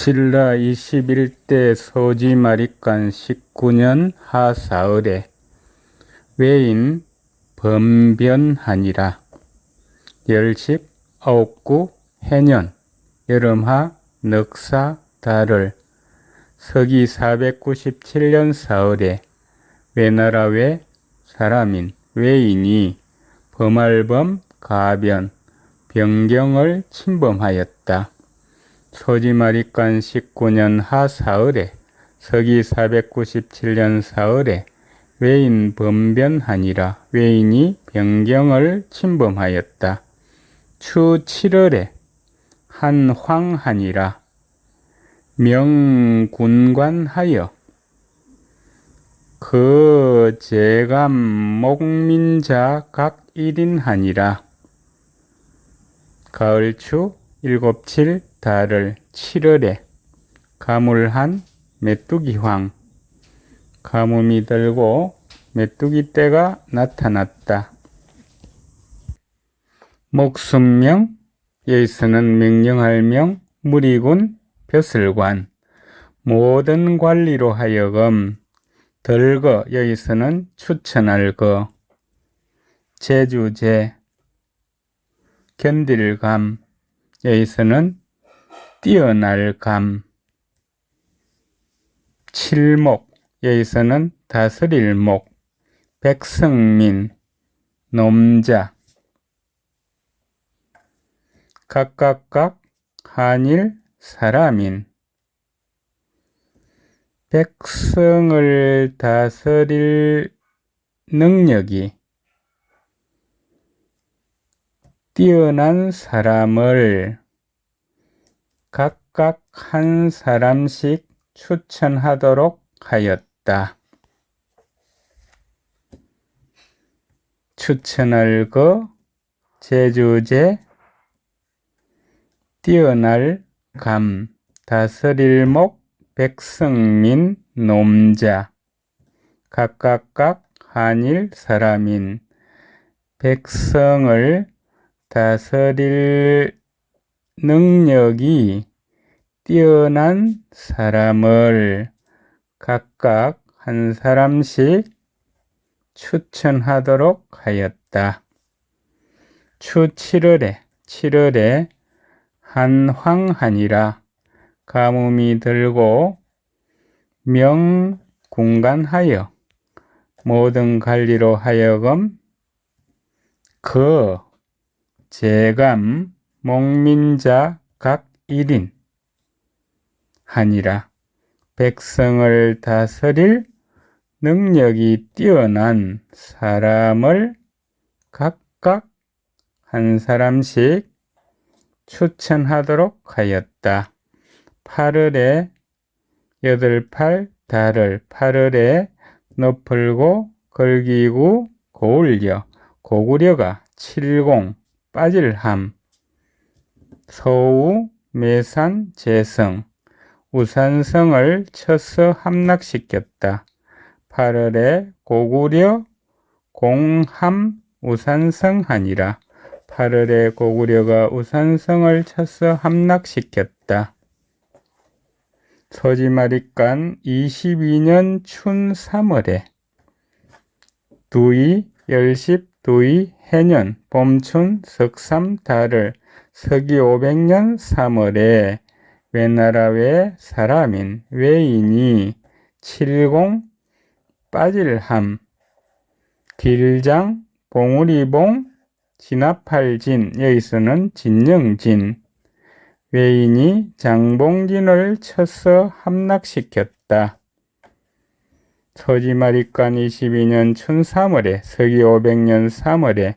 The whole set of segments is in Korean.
신라 21대 소지마립간 19년 하사흘에 외인 범변하니라. 열십 아홉구 해년 여름하 넉사 달을 서기 497년 사흘에 외나라 외 사람인 외인이 범할범 가변 변경을 침범하였다. 소지마립간 19년 하사흘에 서기 497년 사흘에 외인 범변하니라 외인이 변경을 침범하였다. 추 7월에 한황하니라 명군관하여 그 제감 목민자 각 1인하니라 가을추 일곱칠 달을 7월에 가물한 메뚜기황. 가뭄이 들고 메뚜기 떼가 나타났다. 목숨명 여기서는 명령할 명 무리군 벼슬관. 모든 관리로 하여금 덜거 여기서는 추천할 거. 제주제 견딜감. 여기서는 뛰어날 감 칠목 여기서는 다스릴 목 백성민 놈자 각각각 한일 사람인. 백성을 다스릴 능력이 뛰어난 사람을 각각 한 사람씩 추천하도록 하였다. 추천할 거 제주제 뛰어날 감 다스릴 목 백성민 놈자 각각각 한일 사람인 백성을 다스릴 능력이 뛰어난 사람을 각각 한 사람씩 추천하도록 하였다. 추 7월에 7월에 한황하니라 가뭄이 들고 명군간하여 모든 관리로 하여금 그 제감 목민자 각 1인 하니라 백성을 다스릴 능력이 뛰어난 사람을 각각 한 사람씩 추천하도록 하였다. 8월에 여덟 팔 달을 8월에 너풀고 걸기구 고울려 고구려가 칠공 빠질함 서우 매산 재성 우산성을 쳐서 함락시켰다. 8월에 고구려 공함 우산성하니라. 8월에 고구려가 우산성을 쳐서 함락시켰다. 서지마립간 22년 춘 3월에 두이 열십 두이 해년 봄춘 석삼 달을 서기 500년 3월에 외나라 외 사람인 외인이 칠공 빠질함 길장 봉우리봉 진압할진 여기서는 진영진 외인이 장봉진을 쳐서 함락시켰다. 서지마립간 22년 춘 3월에 서기 500년 3월에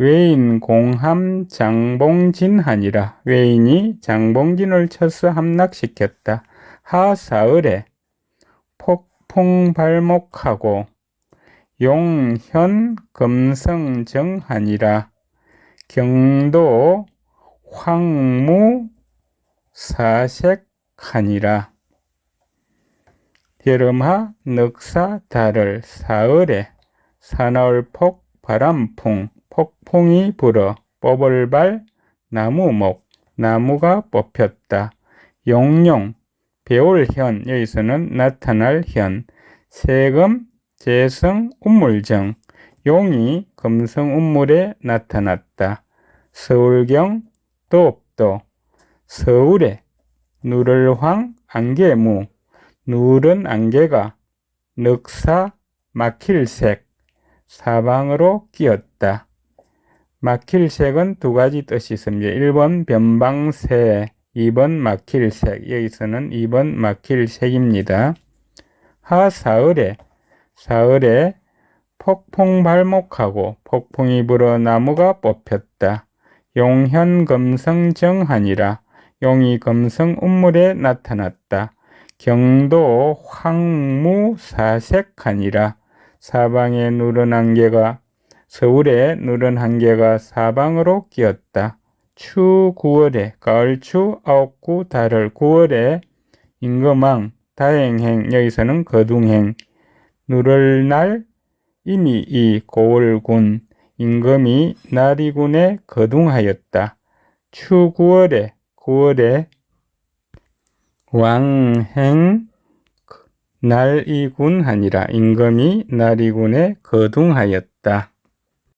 외인 공함 장봉진하니라 외인이 장봉진을 쳐서 함락시켰다. 하사흘에 폭풍 발목하고 용현 금성정하니라 경도 황무 사색하니라 여름하 넉사 달을 사흘에 사나울폭 바람풍 폭풍이 불어 뽀벌발 나무목 나무가 뽑혔다. 용룡 배올현 여기서는 나타날 현 세금 재성 운물정 용이 금성 운물에 나타났다. 서울경 도업도 서울에 누를황 안개무 누른 안개가 늑사 막힐색 사방으로 끼었다. 막힐색은 두 가지 뜻이 있습니다. 1번 변방새, 2번 막힐색. 여기서는 2번 막힐색입니다. 하사을에, 사을에 폭풍 발목하고 폭풍이 불어 나무가 뽑혔다. 용현 금성 정하니라. 용이 금성 운물에 나타났다. 경도 황무 사색하니라. 사방에 누런 안개가 서울에 누런 한개가 사방으로 끼었다. 추 9월에 가을추 아홉구 달을 9월에 임금왕 다행행 여기서는 거둥행 누를 날 이미 이 고을군 임금이 나리군에 거둥하였다. 추 9월에 9월에 왕행 날이군 하니라 임금이 나리군에 거둥하였다.